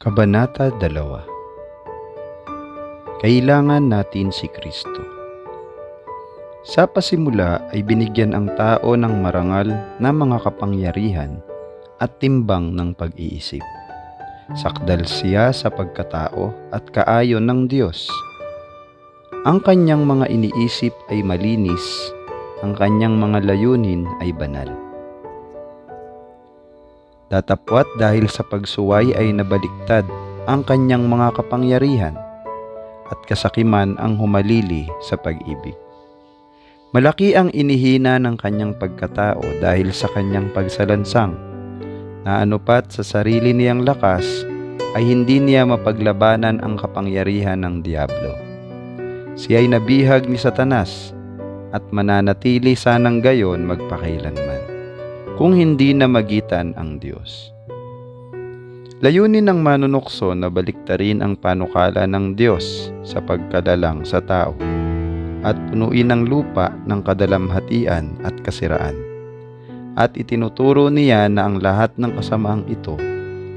Kabanata 2 Kailangan natin si Kristo. Sa pasimula ay binigyan ang tao ng marangal na mga kapangyarihan at timbang ng pag-iisip. Sakdal siya sa pagkatao at kaayon ng Diyos. Ang kanyang mga iniisip ay malinis, ang kanyang mga layunin ay banal. Datapwat dahil sa pagsuway ay nabaliktad ang kanyang mga kapangyarihan at kasakiman ang humalili sa pag-ibig. Malaki ang inihina ng kanyang pagkatao dahil sa kanyang pagsalansang na anupat sa sarili niyang lakas ay hindi niya mapaglabanan ang kapangyarihan ng Diablo. Siya ay nabihag ni Satanas at mananatili sanang gayon magpakailanman kung hindi na magitan ang Diyos. Layunin ng manunukso na baliktarin ang panukala ng Diyos sa pagkadalang sa tao at punuin ang lupa ng kadalamhatian at kasiraan. At itinuturo niya na ang lahat ng kasamaang ito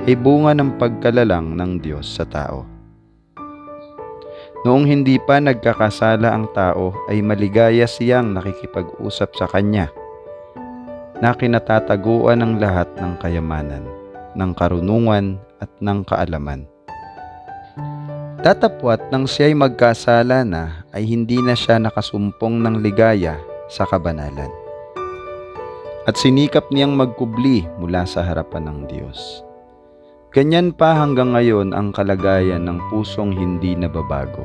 ay bunga ng pagkalalang ng Diyos sa tao. Noong hindi pa nagkakasala ang tao ay maligaya siyang nakikipag-usap sa Kanya na kinatataguan ng lahat ng kayamanan, ng karunungan at ng kaalaman. Tatapwat nang siya'y magkasala na ay hindi na siya nakasumpong ng ligaya sa kabanalan. At sinikap niyang magkubli mula sa harapan ng Diyos. Ganyan pa hanggang ngayon ang kalagayan ng pusong hindi nababago.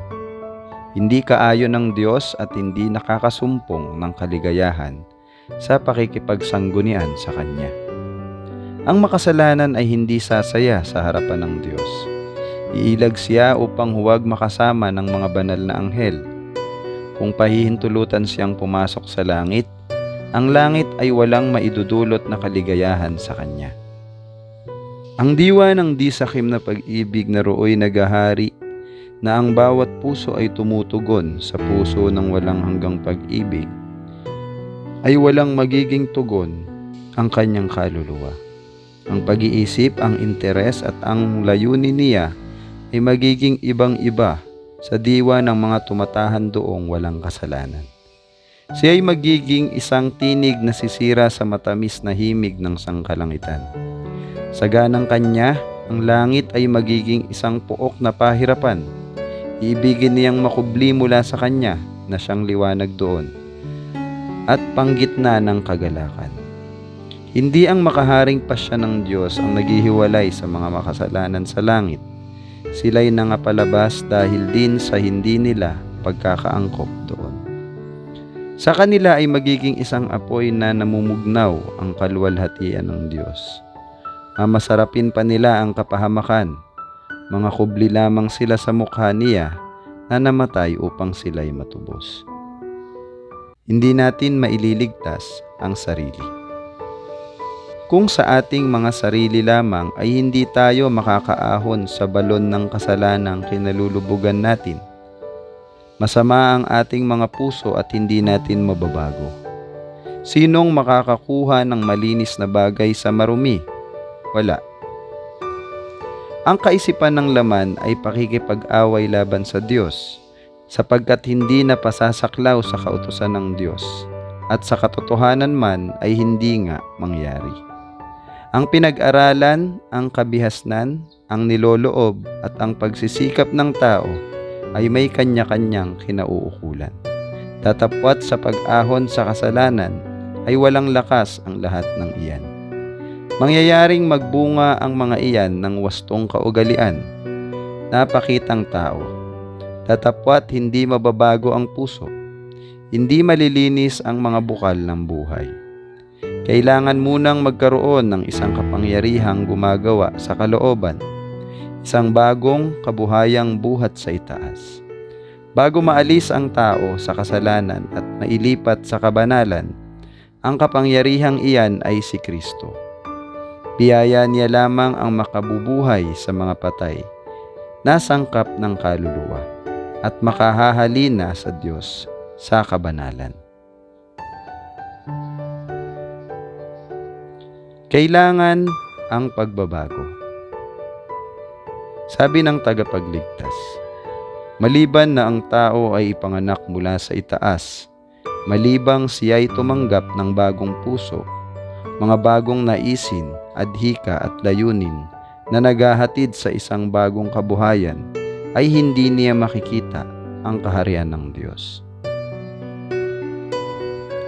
Hindi kaayon ng Diyos at hindi nakakasumpong ng kaligayahan sa pakikipagsanggunian sa Kanya. Ang makasalanan ay hindi sasaya sa harapan ng Diyos. Iilag siya upang huwag makasama ng mga banal na anghel. Kung pahihintulutan siyang pumasok sa langit, ang langit ay walang maidudulot na kaligayahan sa Kanya. Ang diwa ng di sakim na pag-ibig na rooy nagahari na ang bawat puso ay tumutugon sa puso ng walang hanggang pag-ibig ay walang magiging tugon ang kanyang kaluluwa. Ang pag-iisip, ang interes at ang layunin niya ay magiging ibang-iba sa diwa ng mga tumatahan doong walang kasalanan. Siya ay magiging isang tinig na sisira sa matamis na himig ng sangkalangitan. Sa ganang kanya, ang langit ay magiging isang puok na pahirapan. Ibigin niyang makubli mula sa kanya na siyang liwanag doon at panggitna ng kagalakan. Hindi ang makaharing pasya ng Diyos ang naghihiwalay sa mga makasalanan sa langit. Sila'y nangapalabas dahil din sa hindi nila pagkakaangkop doon. Sa kanila ay magiging isang apoy na namumugnaw ang kaluwalhatian ng Diyos. Mamasarapin pa nila ang kapahamakan. Mga kubli lamang sila sa mukha niya na namatay upang sila'y matubos hindi natin maililigtas ang sarili. Kung sa ating mga sarili lamang ay hindi tayo makakaahon sa balon ng kasalanang kinalulubugan natin, masama ang ating mga puso at hindi natin mababago. Sinong makakakuha ng malinis na bagay sa marumi? Wala. Ang kaisipan ng laman ay pakikipag-away laban sa Diyos sapagkat hindi na pasasaklaw sa kautusan ng Diyos at sa katotohanan man ay hindi nga mangyari. Ang pinag-aralan, ang kabihasnan, ang niloloob at ang pagsisikap ng tao ay may kanya-kanyang kinauukulan. Tatapwat sa pag-ahon sa kasalanan ay walang lakas ang lahat ng iyan. Mangyayaring magbunga ang mga iyan ng wastong kaugalian. Napakitang tao tatapwat hindi mababago ang puso. Hindi malilinis ang mga bukal ng buhay. Kailangan munang magkaroon ng isang kapangyarihang gumagawa sa kalooban, isang bagong kabuhayang buhat sa itaas. Bago maalis ang tao sa kasalanan at mailipat sa kabanalan, ang kapangyarihang iyan ay si Kristo. Biyaya niya lamang ang makabubuhay sa mga patay, nasangkap ng kaluluwa at makahahalina sa Diyos sa kabanalan. Kailangan ang pagbabago. Sabi ng tagapagligtas, Maliban na ang tao ay ipanganak mula sa itaas, malibang siya ay tumanggap ng bagong puso, mga bagong naisin, adhika at layunin na naghahatid sa isang bagong kabuhayan, ay hindi niya makikita ang kaharian ng Diyos.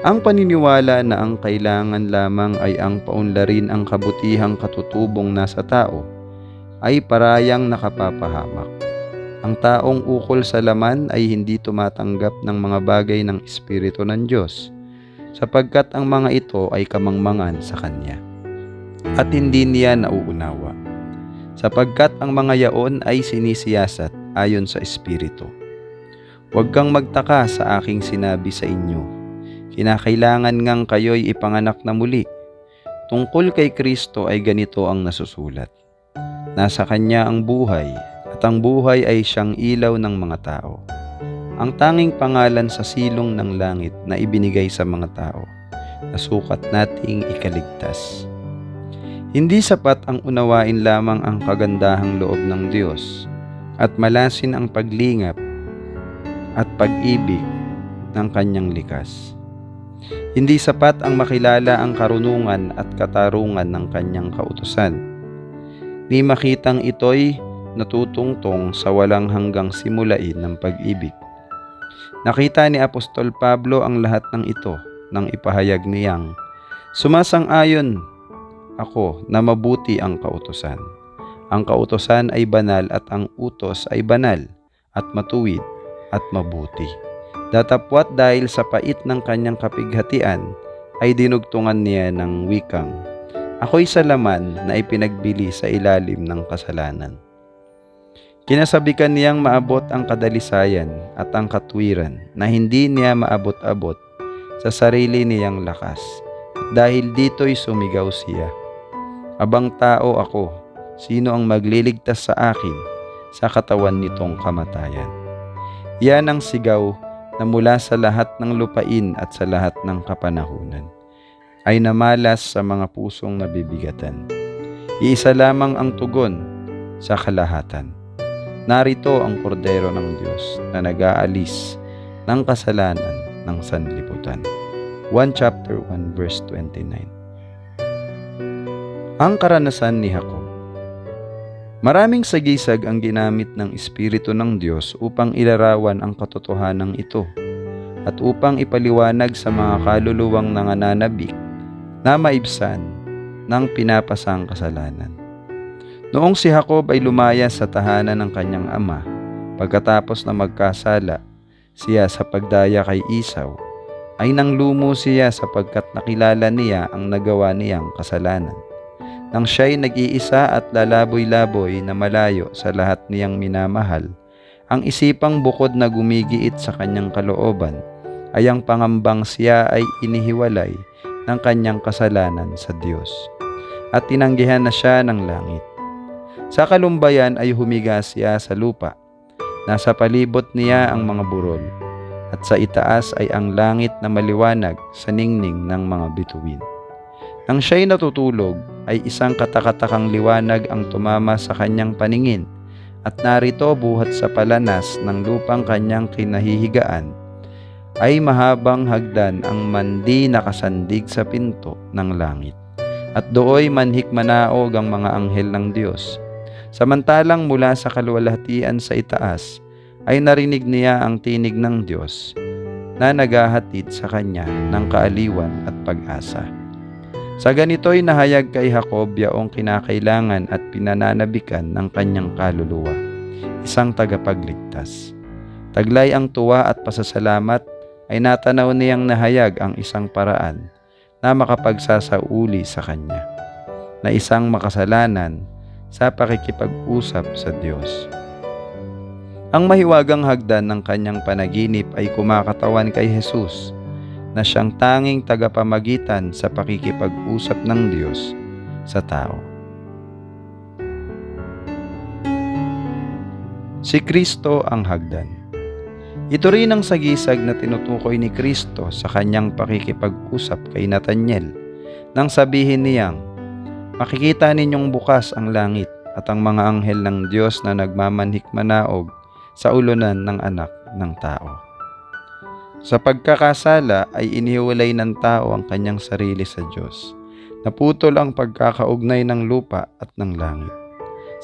Ang paniniwala na ang kailangan lamang ay ang paunlarin ang kabutihang katutubong nasa tao ay parayang nakapapahamak. Ang taong ukol sa laman ay hindi tumatanggap ng mga bagay ng Espiritu ng Diyos sapagkat ang mga ito ay kamangmangan sa Kanya at hindi niya nauunawa sapagkat ang mga yaon ay sinisiyasat ayon sa Espiritu. Huwag kang magtaka sa aking sinabi sa inyo. Kinakailangan ngang kayo'y ipanganak na muli. Tungkol kay Kristo ay ganito ang nasusulat. Nasa Kanya ang buhay at ang buhay ay siyang ilaw ng mga tao. Ang tanging pangalan sa silong ng langit na ibinigay sa mga tao, na sukat nating ikaligtas. Hindi sapat ang unawain lamang ang kagandahang loob ng Diyos at malasin ang paglingap at pag-ibig ng kanyang likas. Hindi sapat ang makilala ang karunungan at katarungan ng kanyang kautusan. Ni makitang ito'y natutungtong sa walang hanggang simulain ng pag-ibig. Nakita ni Apostol Pablo ang lahat ng ito nang ipahayag niyang, Sumasang-ayon ako na mabuti ang kautosan. Ang kautosan ay banal at ang utos ay banal at matuwid at mabuti. Datapwat dahil sa pait ng kanyang kapighatian ay dinugtungan niya ng wikang, Ako'y sa laman na ipinagbili sa ilalim ng kasalanan. Kinasabikan niyang maabot ang kadalisayan at ang katwiran na hindi niya maabot-abot sa sarili niyang lakas. Dahil dito'y sumigaw siya. Abang tao ako, sino ang magliligtas sa akin sa katawan nitong kamatayan? Yan ang sigaw na mula sa lahat ng lupain at sa lahat ng kapanahunan ay namalas sa mga pusong nabibigatan. Iisa lamang ang tugon sa kalahatan. Narito ang kordero ng Diyos na nag-aalis ng kasalanan ng sanlibutan. 1 chapter 1 verse 29. Ang karanasan ni Jacob Maraming sagisag ang ginamit ng Espiritu ng Diyos upang ilarawan ang katotohanan ito at upang ipaliwanag sa mga kaluluwang nangananabik na maibsan ng pinapasang kasalanan. Noong si Jacob ay lumaya sa tahanan ng kanyang ama, pagkatapos na magkasala siya sa pagdaya kay Isaw, ay nang lumo siya sapagkat nakilala niya ang nagawa niyang kasalanan. Nang siya'y nag-iisa at lalaboy-laboy na malayo sa lahat niyang minamahal, ang isipang bukod na gumigiit sa kanyang kalooban ay ang pangambang siya ay inihiwalay ng kanyang kasalanan sa Diyos at tinanggihan na siya ng langit. Sa kalumbayan ay humiga siya sa lupa. Nasa palibot niya ang mga burol at sa itaas ay ang langit na maliwanag sa ningning ng mga bituin. Nang siya'y natutulog, ay isang katakatakang liwanag ang tumama sa kanyang paningin at narito buhat sa palanas ng lupang kanyang kinahihigaan ay mahabang hagdan ang mandi nakasandig sa pinto ng langit. At dooy manhik manaog ang mga anghel ng Diyos. Samantalang mula sa kaluwalhatian sa itaas ay narinig niya ang tinig ng Diyos na naghahatid sa kanya ng kaaliwan at pag-asa. Sa ganito'y nahayag kay Jacob yaong kinakailangan at pinananabikan ng kanyang kaluluwa, isang tagapagligtas. Taglay ang tuwa at pasasalamat ay natanaw niyang nahayag ang isang paraan na makapagsasauli sa kanya, na isang makasalanan sa pakikipag-usap sa Diyos. Ang mahiwagang hagdan ng kanyang panaginip ay kumakatawan kay Jesus na siyang tanging tagapamagitan sa pakikipag-usap ng Diyos sa tao. Si Kristo ang hagdan. Ito rin ang sagisag na tinutukoy ni Kristo sa kanyang pakikipag-usap kay Nathaniel nang sabihin niyang, Makikita ninyong bukas ang langit at ang mga anghel ng Diyos na nagmamanhik manaog sa ulunan ng anak ng tao. Sa pagkakasala ay inihiwalay ng tao ang kanyang sarili sa Diyos. Naputol ang pagkakaugnay ng lupa at ng langit.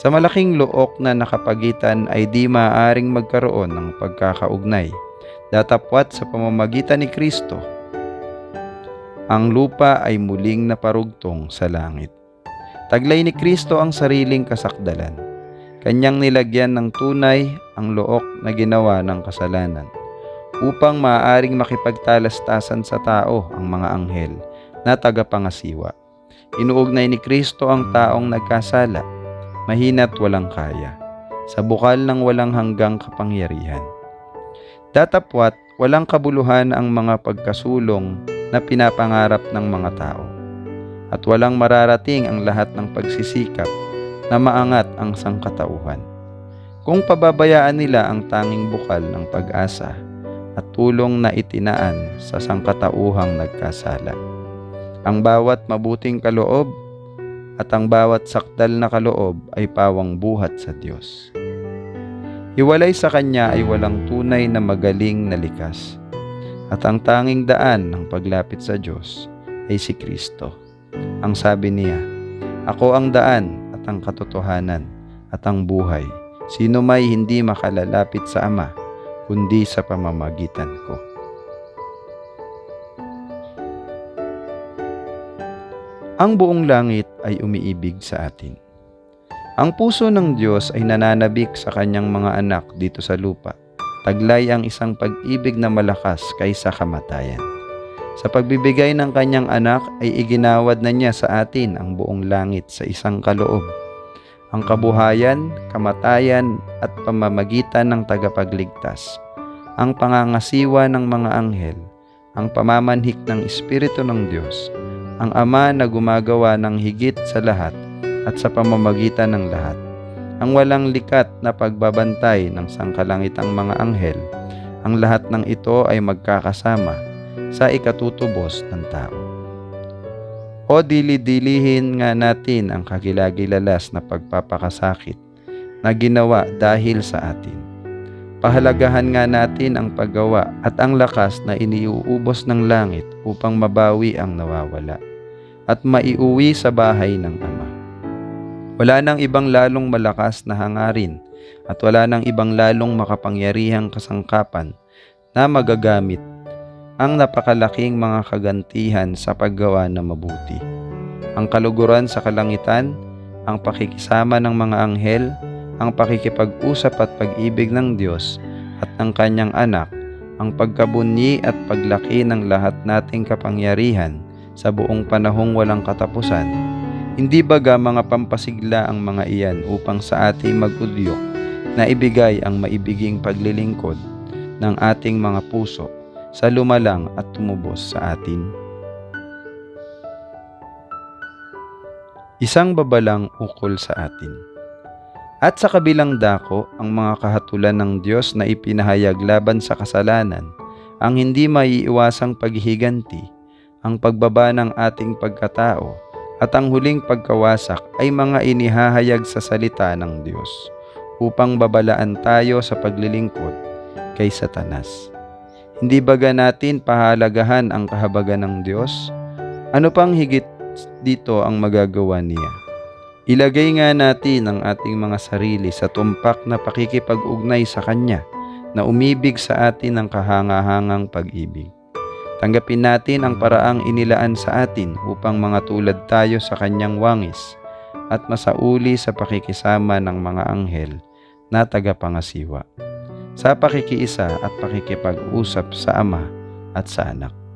Sa malaking look na nakapagitan ay di maaaring magkaroon ng pagkakaugnay. Datapwat sa pamamagitan ni Kristo, ang lupa ay muling naparugtong sa langit. Taglay ni Kristo ang sariling kasakdalan. Kanyang nilagyan ng tunay ang look na ginawa ng kasalanan upang maaaring makipagtalastasan sa tao ang mga anghel na tagapangasiwa. Inuugnay ni Kristo ang taong nagkasala, mahina't walang kaya, sa bukal ng walang hanggang kapangyarihan. Datapwat, walang kabuluhan ang mga pagkasulong na pinapangarap ng mga tao. At walang mararating ang lahat ng pagsisikap na maangat ang sangkatauhan. Kung pababayaan nila ang tanging bukal ng pag-asa at tulong na itinaan sa sangkatauhang nagkasala. Ang bawat mabuting kaloob at ang bawat sakdal na kaloob ay pawang buhat sa Diyos. Hiwalay sa Kanya ay walang tunay na magaling na likas. At ang tanging daan ng paglapit sa Diyos ay si Kristo. Ang sabi niya, Ako ang daan at ang katotohanan at ang buhay. Sino may hindi makalalapit sa Ama, kundi sa pamamagitan ko. Ang buong langit ay umiibig sa atin. Ang puso ng Diyos ay nananabik sa kanyang mga anak dito sa lupa. Taglay ang isang pag-ibig na malakas kaysa kamatayan. Sa pagbibigay ng kanyang anak ay iginawad na niya sa atin ang buong langit sa isang kaloob. Ang kabuhayan, kamatayan at pamamagitan ng tagapagligtas. Ang pangangasiwa ng mga anghel, ang pamamanhik ng Espiritu ng Diyos, ang Ama na gumagawa ng higit sa lahat at sa pamamagitan ng lahat. Ang walang likat na pagbabantay ng sangkalangitang mga anghel, ang lahat ng ito ay magkakasama sa ikatutubos ng tao. O dili-dilihin nga natin ang kagilagilalas na pagpapakasakit na ginawa dahil sa atin. Pahalagahan nga natin ang paggawa at ang lakas na iniuubos ng langit upang mabawi ang nawawala at maiuwi sa bahay ng Ama. Wala nang ibang lalong malakas na hangarin at wala nang ibang lalong makapangyarihang kasangkapan na magagamit ang napakalaking mga kagantihan sa paggawa ng mabuti. Ang kaluguran sa kalangitan, ang pakikisama ng mga anghel, ang pakikipag-usap at pag-ibig ng Diyos at ng kanyang anak, ang pagkabunyi at paglaki ng lahat nating kapangyarihan sa buong panahong walang katapusan. Hindi baga mga pampasigla ang mga iyan upang sa ating magudyok na ibigay ang maibiging paglilingkod ng ating mga puso sa lumalang at tumubos sa atin. Isang babalang ukol sa atin. At sa kabilang dako, ang mga kahatulan ng Diyos na ipinahayag laban sa kasalanan, ang hindi maiiwasang paghihiganti, ang pagbaba ng ating pagkatao, at ang huling pagkawasak ay mga inihahayag sa salita ng Diyos upang babalaan tayo sa paglilingkod kay Satanas. Hindi baga natin pahalagahan ang kahabagan ng Diyos? Ano pang higit dito ang magagawa niya? Ilagay nga natin ang ating mga sarili sa tumpak na pakikipag-ugnay sa Kanya na umibig sa atin ng kahangahangang pag-ibig. Tanggapin natin ang paraang inilaan sa atin upang mga tulad tayo sa Kanyang wangis at masauli sa pakikisama ng mga anghel na tagapangasiwa sa pakikiisa at pakikipag-usap sa Ama at sa Anak.